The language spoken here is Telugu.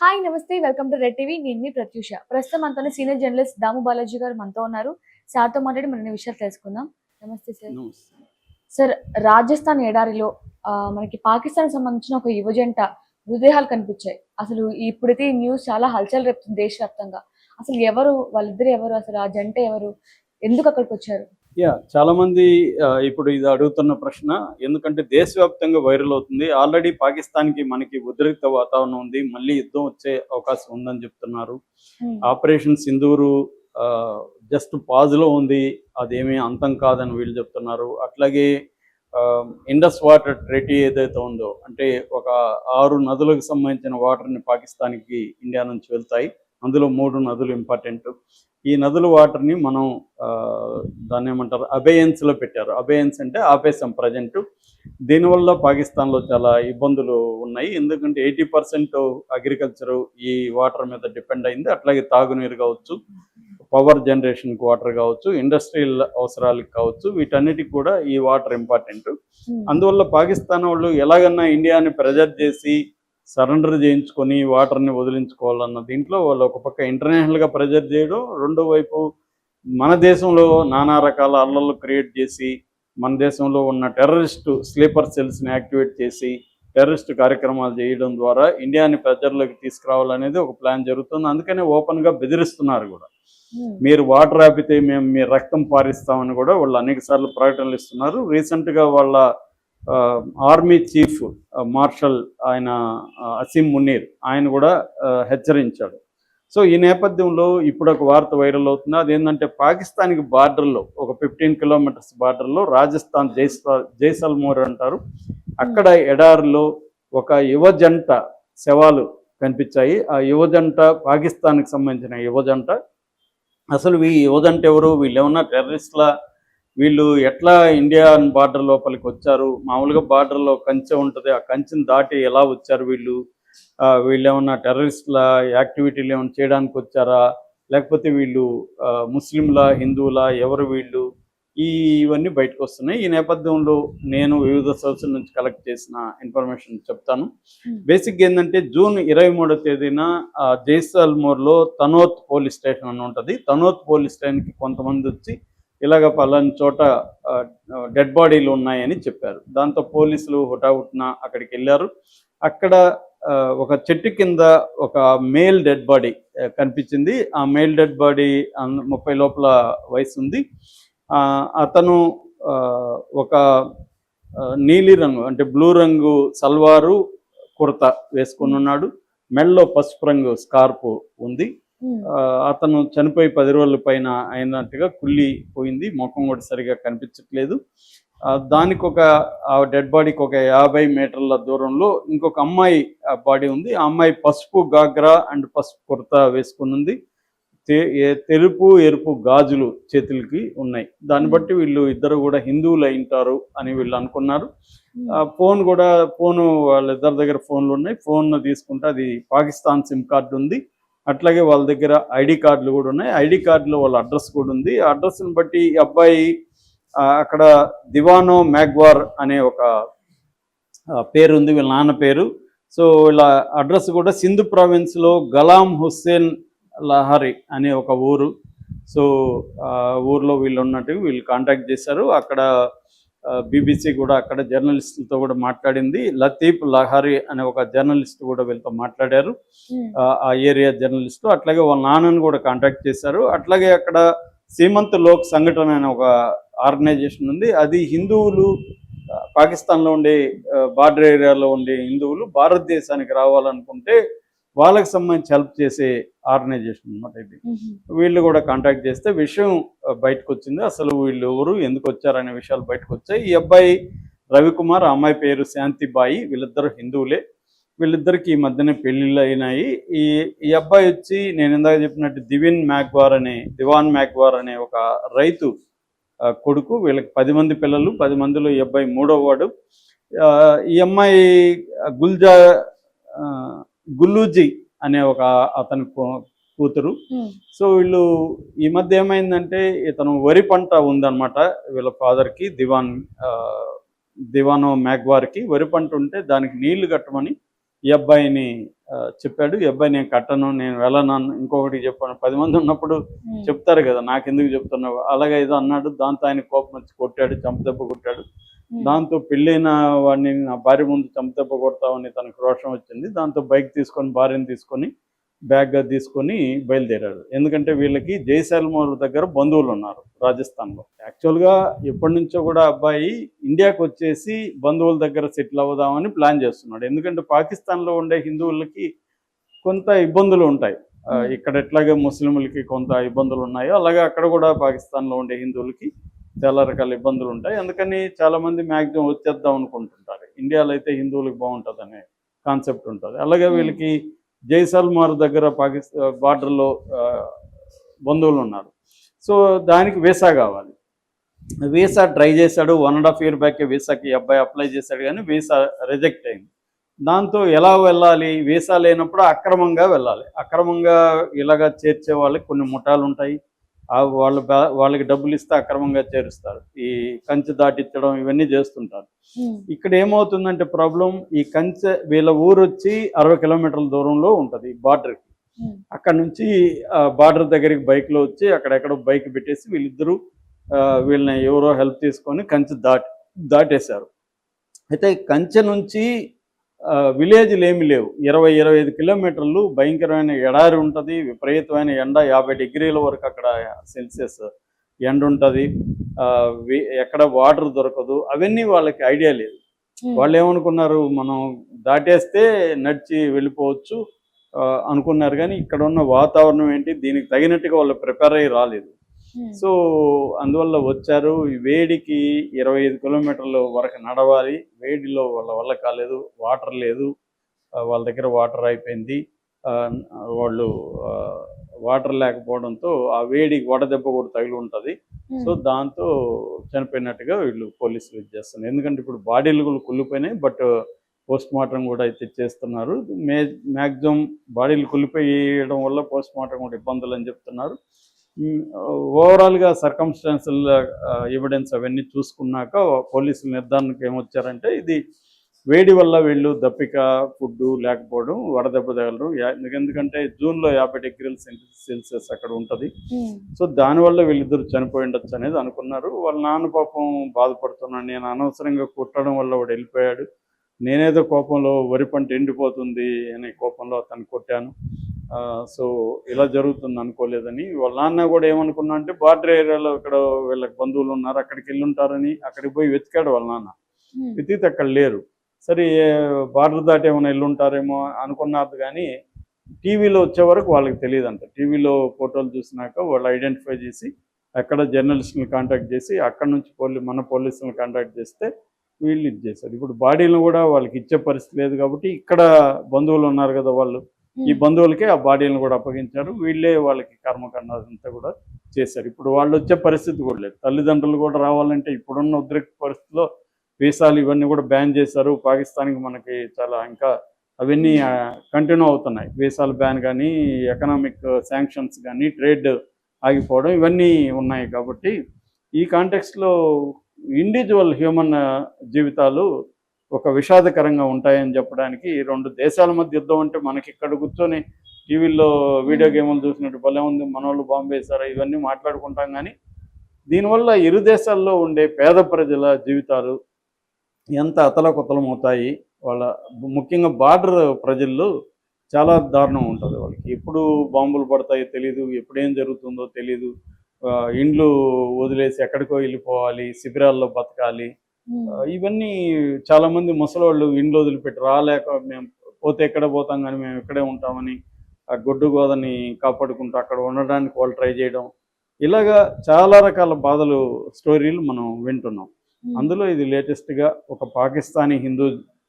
హాయ్ నమస్తే వెల్కమ్ టు రెడ్ టీవీ. నేను మీ ప్రత్యూష. ప్రస్తుతం మనతో సీనియర్ జర్నలిస్ట్ దాము బాలాజీ గారు మనతో ఉన్నారు. సార్తో మాట్లాడి మరిన్ని విషయాలు తెలుసుకుందాం. నమస్తే సార్. సార్ రాజస్థాన్ ఎడారిలో మనకి పాకిస్తాన్ సంబంధించిన ఒక యువజంట మృతదేహాలు కనిపించాయి. అసలు ఇప్పుడైతే ఈ న్యూస్ చాలా హల్చల్ రేపుతుంది దేశవ్యాప్తంగా. అసలు ఎవరు? వాళ్ళిద్దరు ఎవరు? అసలు ఆ జంట ఎవరు? ఎందుకు అక్కడికి వచ్చారు? యా చాలా మంది ఇప్పుడు ఇది అడుగుతున్న ప్రశ్న ఎందుకంటే దేశవ్యాప్తంగా వైరల్ అవుతుంది. ఆల్రెడీ పాకిస్తాన్కి మనకి ఉద్రిక్త వాతావరణం ఉంది. మళ్ళీ యుద్ధం వచ్చే అవకాశం ఉందని చెప్తున్నారు. Hmm. ఆపరేషన్ సింధూరు జస్ట్ పాజ్లో ఉంది. అదేమీ అంతం కాదని వీళ్ళు చెప్తున్నారు. అట్లాగే ఇండస్ వాటర్ ట్రెటీ ఏదైతే ఉందో అంటే ఒక ఆరు నదులకు సంబంధించిన వాటర్ని పాకిస్తాన్కి ఇండియా నుంచి వెళ్తాయి. అందులో మూడు నదులు ఇంపార్టెంట్. ఈ నదుల వాటర్ని మనం ఆ, దాన్ని ఏమంటారు అబేయన్స్లో పెట్టారు. అబేయన్స్ అంటే ఆపేసాం ప్రజెంట్. దీనివల్ల పాకిస్తాన్లో చాలా ఇబ్బందులు ఉన్నాయి. ఎందుకంటే ఎయిటీ పర్సెంట్ అగ్రికల్చర్ ఈ వాటర్ మీద డిపెండ్ అయింది. అట్లాగే తాగునీరు కావచ్చు పవర్ జనరేషన్కి వాటర్ కావచ్చు ఇండస్ట్రియల్ అవసరాలకు కావచ్చు వీటన్నిటికి కూడా ఈ వాటర్ ఇంపార్టెంట్. అందువల్ల పాకిస్తాన్ వాళ్ళు ఎలాగన్నా ఇండియాని ప్రెజర్ చేసి సరెండర్ చేయించుకొని వాటర్ని వదిలించుకోవాలన్న దీంట్లో వాళ్ళు ఒక పక్క ఇంటర్నేషనల్గా ప్రెజర్ చేయడం రెండో వైపు మన దేశంలో నానా రకాల అల్లర్లు క్రియేట్ చేసి మన దేశంలో ఉన్న టెర్రరిస్ట్ స్లీపర్ సెల్స్ని యాక్టివేట్ చేసి టెర్రరిస్ట్ కార్యక్రమాలు చేయడం ద్వారా ఇండియాని ప్రెజర్లోకి తీసుకురావాలనేది ఒక ప్లాన్ జరుగుతుంది. అందుకనే ఓపెన్గా బెదిరిస్తున్నారు కూడా. మీరు వాటర్ ఆపితే మేము మీ రక్తం పారిస్తామని కూడా వాళ్ళు అనేక సార్లు ప్రకటనలు ఇస్తున్నారు. రీసెంట్గా వాళ్ళ ఆర్మీ చీఫ్ మార్షల్ ఆయన అసీం మునీర్ ఆయన కూడా హెచ్చరించాడు. సో ఈ నేపథ్యంలో ఇప్పుడు ఒక వార్త వైరల్ అవుతుంది. అదేంటంటే పాకిస్తాన్కి బార్డర్లో ఒక ఫిఫ్టీన్ కిలోమీటర్స్ బార్డర్లో రాజస్థాన్ జైసా జైసల్మోర్ అంటారు. అక్కడ ఎడారిలో ఒక యువ జంట శవాలు కనిపించాయి. ఆ యువజంట పాకిస్తాన్కి సంబంధించిన యువజంట. అసలు ఈ యువజంట ఎవరు? వీళ్ళు ఏమన్నా టెర్రరిస్ట్లా? వీళ్ళు ఎట్లా ఇండియా బార్డర్ లోపలికి వచ్చారు? మామూలుగా బార్డర్లో కంచె ఉంటుంది. ఆ కంచెని దాటి ఎలా వచ్చారు వీళ్ళు? వీళ్ళు ఏమన్నా టెర్రరిస్ట్ల యాక్టివిటీలు ఏమైనా చేయడానికి వచ్చారా? లేకపోతే వీళ్ళు ముస్లింలా హిందువులా ఎవరు వీళ్ళు? ఈ ఇవన్నీ బయటకు వస్తున్నాయి. ఈ నేపథ్యంలో నేను వివిధ సోర్సుల నుంచి కలెక్ట్ చేసిన ఇన్ఫర్మేషన్ చెప్తాను. Hmm. బేసిక్ ఏంటంటే జూన్ ఇరవై మూడో తేదీన జైసల్మూర్లో తనోత్ పోలీస్ స్టేషన్ అని ఉంటుంది. తనోత్ పోలీస్ స్టేషన్కి కొంతమంది వచ్చి ఇలాగ పలాని చోట డెడ్ బాడీలు ఉన్నాయని చెప్పారు. దాంతో పోలీసులు హుటాహుట్న అక్కడికి వెళ్ళారు. అక్కడ ఆ, ఒక చెట్టు కింద ఒక మేల్ డెడ్ బాడీ కనిపించింది. ఆ మేల్ డెడ్ బాడీ ముప్పై లోపల వయసు ఉంది ఆ, అతను ఆ, ఒక నీలి రంగు అంటే బ్లూ రంగు సల్వారు కుర్తా వేసుకుని ఉన్నాడు. మెడలో పసుపు రంగు స్కార్ప్ ఉంది. అతను చనిపోయి పది రోజుల పైన అయినట్టుగా కుళ్ళి పోయింది. ముఖం కూడా సరిగా కనిపించట్లేదు. దానికి ఒక ఆ డెడ్ బాడీకి ఒక యాభై మీటర్ల దూరంలో ఇంకొక అమ్మాయి బాడీ ఉంది. ఆ అమ్మాయి పసుపు గాగ్రా అండ్ పసుపు కుర్తా వేసుకుని ఉంది. తెలుపు ఎరుపు గాజులు చేతులకి ఉన్నాయి. దాన్ని బట్టి వీళ్ళు ఇద్దరు కూడా హిందువులు అయింటారు అని వీళ్ళు అనుకున్నారు. ఫోన్ కూడా ఫోను వాళ్ళిద్దరి దగ్గర ఫోన్లు ఉన్నాయి. ఫోన్ తీసుకుంటే అది పాకిస్తాన్ సిమ్ కార్డు ఉంది. అట్లాగే వాళ్ళ దగ్గర ఐడి కార్డులు కూడా ఉన్నాయి. ఐడి కార్డులో వాళ్ళ అడ్రస్ కూడా ఉంది. ఆ అడ్రస్ని బట్టి ఈ అబ్బాయి అక్కడ దివానో మ్యాగ్వార్ అనే ఒక పేరు ఉంది. వీళ్ళ నాన్న పేరు. సో వీళ్ళ అడ్రస్ కూడా సింధు ప్రావిన్స్లో గలాం హుస్సేన్ లహరి అనే ఒక ఊరు. సో ఆ ఊర్లో వీళ్ళు ఉన్నట్టు వీళ్ళు కాంటాక్ట్ చేశారు. అక్కడ బీబీసీ కూడా అక్కడ జర్నలిస్టులతో కూడా మాట్లాడింది. లతీఫ్ లహరి అనే ఒక జర్నలిస్ట్ కూడా వీళ్ళతో మాట్లాడారు. ఆ ఏరియా జర్నలిస్టు. అట్లాగే వాళ్ళ నాన్నని కూడా కాంటాక్ట్ చేశారు. అట్లాగే అక్కడ సీమంత్ లోక్ సంఘటన అనే ఒక ఆర్గనైజేషన్ ఉంది. అది హిందువులు పాకిస్తాన్లో ఉండే బార్డర్ ఏరియాలో ఉండే హిందువులు భారతదేశానికి రావాలనుకుంటే వాళ్ళకి సంబంధించి హెల్ప్ చేసే ఆర్గనైజేషన్ అనమాట ఇది. వీళ్ళు కూడా కాంటాక్ట్ చేస్తే విషయం బయటకు వచ్చింది అసలు వీళ్ళు ఎవరు ఎందుకు వచ్చారనే విషయాలు బయటకు వచ్చాయి ఈ అబ్బాయి రవికుమార్ అమ్మాయి పేరు శాంతిబాయి వీళ్ళిద్దరు హిందువులే. వీళ్ళిద్దరికి ఈ మధ్యనే పెళ్ళిళ్ళు అయినాయి. ఈ ఈ అబ్బాయి వచ్చి నేను ఇందాక చెప్పినట్టు దివిన్ మ్యాగ్వార్ అనే దివాన్ మ్యాగ్వార్ అనే ఒక రైతు కొడుకు. వీళ్ళకి పది మంది పిల్లలు. పది మందిలో ఈ అబ్బాయి మూడో వాడు. ఈ అమ్మాయి గుల్జా గుల్లూజీ అనే ఒక అతని కూతురు. సో వీళ్ళు ఈ మధ్య ఏమైందంటే ఇతను వరి పంట ఉందన్నమాట. వీళ్ళ ఫాదర్కి దివాన్ దివానో మ్యాగ్వార్కి వరి పంట ఉంటే దానికి నీళ్ళు కట్టమని ఈ అబ్బాయిని చెప్పాడు. ఈ అబ్బాయి నేను కట్టను నేను వెళ్ళను ఇంకొకటి చెప్పాను. పది మంది ఉన్నప్పుడు చెప్తారు కదా నాకెందుకు చెప్తున్నావు? అలాగే ఏదో అన్నాడు. దాంతో ఆయన కోపం వచ్చి కొట్టాడు చంపదెబ్బ కొట్టాడు. దాంతో పెళ్ళైన వాడిని నా భార్య ముందు చంపదెబ్బ కొడతామని తనకు రోషం వచ్చింది. దాంతో బైక్ తీసుకొని భార్యను తీసుకొని బ్యాగ్గా తీసుకొని బయలుదేరాడు. ఎందుకంటే వీళ్ళకి జైసాల్మోర్ దగ్గర బంధువులు ఉన్నారు రాజస్థాన్లో. యాక్చువల్గా ఎప్పటి నుంచో కూడా అబ్బాయి ఇండియాకి వచ్చేసి బంధువుల దగ్గర సెటిల్ అవుదామని ప్లాన్ చేస్తున్నాడు. ఎందుకంటే పాకిస్తాన్లో ఉండే హిందువులకి కొంత ఇబ్బందులు ఉంటాయి. ఇక్కడ ఎట్లాగే ముస్లింలకి కొంత ఇబ్బందులు ఉన్నాయో అలాగే అక్కడ కూడా పాకిస్తాన్లో ఉండే హిందువులకి చాలా రకాల ఇబ్బందులు ఉంటాయి. అందుకని చాలా మంది మ్యాక్సిమం వచ్చేద్దాం అనుకుంటుంటారు. ఇండియాలో అయితే హిందువులకు బాగుంటుంది అనే కాన్సెప్ట్ ఉంటుంది. అలాగే. వీళ్ళకి జైసల్మార్ దగ్గర పాకిస్తాన్ బార్డర్లో బంధువులు ఉన్నారు. సో దానికి వీసా కావాలి. వీసా ట్రై చేశాడు. One and half year back వీసాకి అబ్బాయి అప్లై చేశాడు కానీ వీసా రిజెక్ట్ అయింది. దాంతో ఎలా వెళ్ళాలి? వీసా లేనప్పుడు అక్రమంగా వెళ్ళాలి. అక్రమంగా ఇలాగా చేర్చే వాళ్ళకి కొన్ని ముఠాలు ఉంటాయి వాళ్ళు వాళ్ళకి డబ్బులు ఇస్తే అక్రమంగా చేరుస్తారు. ఈ కంచె దాటిచ్చడం ఇవన్నీ చేస్తుంటారు. ఇక్కడ ఏమవుతుందంటే ప్రాబ్లం ఈ కంచె వీళ్ళ ఊరు వచ్చి అరవై కిలోమీటర్ల దూరంలో ఉంటుంది బార్డర్కి. అక్కడ నుంచి బార్డర్ దగ్గరికి బైక్లో వచ్చి అక్కడెక్కడో బైక్ పెట్టేసి వీళ్ళిద్దరూ వీళ్ళని ఎవరో హెల్ప్ తీసుకొని కంచె దాటి దాటేశారు. అయితే కంచె నుంచి విలేజ్లు ఏమి లేవు. ఇరవై ఇరవై ఐదు కిలోమీటర్లు భయంకరమైన ఎడారి ఉంటుంది విపరీతమైన ఎండ యాభై డిగ్రీల వరకు అక్కడ సెల్సియస్ ఎండ ఉంటుంది. ఎక్కడ వాటర్ దొరకదు. అవన్నీ వాళ్ళకి ఐడియా లేదు. వాళ్ళు ఏమనుకున్నారు మనం దాటేస్తే నడిచి వెళ్ళిపోవచ్చు అనుకున్నారు. కానీ ఇక్కడ ఉన్న వాతావరణం ఏంటి దీనికి తగినట్టుగా వాళ్ళు ప్రిపేర్ అయ్యి రాలేదు. సో అందువల్ల వచ్చారు. ఈ వేడికి ఇరవై ఐదు కిలోమీటర్ల వరకు నడవాలి. వేడిలో వాళ్ళ వల్ల కాలేదు. వాటర్ లేదు. వాళ్ళ దగ్గర వాటర్ అయిపోయింది. వాళ్ళు వాటర్ లేకపోవడంతో ఆ వేడికి వడదెబ్బ కూడా తగిలి ఉంటుంది. ఉమ్, సో దాంతో చనిపోయినట్టుగా వీళ్ళు పోలీసులు ఇది చేస్తున్నారు. ఎందుకంటే ఇప్పుడు బాడీలు కూడా కుళ్ళిపోయినాయి. బట్ పోస్ట్ మార్టం కూడా అయితే చేస్తున్నారు. మే మ్యాక్సిమం బాడీలు కుళ్ళిపోయడం వల్ల పోస్ట్ మార్టం కూడా ఇబ్బందులు అని చెప్తున్నారు. ఓవరాల్గా సర్కమ్స్టాన్షియల్ ఎవిడెన్స్ అవన్నీ చూసుకున్నాక పోలీసులు నిర్ధారణకు ఏమొచ్చారంటే ఇది వేడి వల్ల వీళ్ళు దప్పిక ఫుడ్ లేకపోవడం వడదెబ్బ తగలడం యా- ఎందుకంటే జూన్లో యాభై డిగ్రీల సెల్సియస్ అక్కడ ఉంటుంది. సో దానివల్ల వీళ్ళిద్దరు చనిపోయి ఉండొచ్చు అనేది అనుకున్నారు. వాళ్ళ నాన్న పాపం బాధపడుతున్నాడు. నేను అనవసరంగా కుట్టడం వల్ల వాడు వెళ్ళిపోయాడు. నేనేదో కోపంలో వరి పంట ఎండిపోతుంది అనే కోపంలో అతను కొట్టాను. సో ఇలా జరుగుతుంది అనుకోలేదని. వాళ్ళ నాన్న కూడా ఏమనుకున్నా అంటే బార్డర్ ఏరియాలో ఇక్కడ వీళ్ళకి బంధువులు ఉన్నారు అక్కడికి వెళ్ళి ఉంటారని అక్కడికి పోయి వెతికాడు వాళ్ళ నాన్న. వెతికితే అక్కడ లేరు. సరే బార్డర్ దాటి ఏమైనా వెళ్ళి ఉంటారేమో అనుకున్నారు కానీ టీవీలో వచ్చే వరకు వాళ్ళకి తెలియదంట. టీవీలో ఫోటోలు చూసినాక వాళ్ళు ఐడెంటిఫై చేసి అక్కడ జర్నలిస్ట్ని కాంటాక్ట్ చేసి అక్కడ నుంచి పోలీ మన పోలీసులను కాంటాక్ట్ చేస్తే వీళ్ళు ఇది చేశారు. ఇప్పుడు బాడీలను కూడా వాళ్ళకి ఇచ్చే పరిస్థితి లేదు కాబట్టి ఇక్కడ బంధువులు ఉన్నారు కదా వాళ్ళు. Hmm. ఈ బంధువులకే ఆ బాడీలను కూడా అప్పగించారు. వీళ్ళే వాళ్ళకి కర్మకాండ అదంతా కూడా చేశారు. ఇప్పుడు వాళ్ళు వచ్చే పరిస్థితి కూడా లేదు. తల్లిదండ్రులు కూడా రావాలంటే ఇప్పుడున్న ఉద్రిక్త పరిస్థితిలో వీసాలు ఇవన్నీ కూడా బ్యాన్ చేశారు. పాకిస్తాన్కి మనకి చాలా ఇంకా అవన్నీ కంటిన్యూ అవుతున్నాయి. వీసాలు బ్యాన్ కానీ ఎకనామిక్ శాంక్షన్స్ కానీ ట్రేడ్ ఆగిపోవడం ఇవన్నీ ఉన్నాయి కాబట్టి ఈ కాంటెక్స్లో ఇండివిజువల్ హ్యూమన్ జీవితాలు ఒక విషాదకరంగా ఉంటాయని చెప్పడానికి ఈ రెండు దేశాల మధ్య యుద్ధం అంటే మనకి ఇక్కడ కూర్చొని టీవీల్లో వీడియో గేములు చూసినట్టు భలే ఉంది మన వాళ్ళు బాంబు వేశారా ఇవన్నీ మాట్లాడుకుంటాం కానీ దీనివల్ల ఇరు దేశాల్లో ఉండే పేద ప్రజల జీవితాలు ఎంత అతలకుతలమవుతాయి వాళ్ళ ముఖ్యంగా బార్డర్ ప్రజల్లో చాలా దారుణం ఉంటుంది వాళ్ళకి. ఎప్పుడు బాంబులు పడతాయో తెలియదు ఎప్పుడు ఏం జరుగుతుందో తెలియదు ఇండ్లు వదిలేసి ఎక్కడికో వెళ్ళిపోవాలి శిబిరాల్లో బతకాలి ఇవన్నీ చాలా మంది ముసలోళ్ళు ఇండ్లు వదిలిపెట్టి రాలేక మేము పోతే ఎక్కడ పోతాం కానీ మేము ఇక్కడే ఉంటామని ఆ గొడ్డు గోదని కాపాడుకుంటూ అక్కడ ఉండడానికి వాళ్ళు ట్రై చేయడం. ఇలాగా చాలా రకాల బాధలు స్టోరీలు మనం వింటున్నాం. అందులో ఇది లేటెస్ట్గా ఒక పాకిస్తానీ హిందూ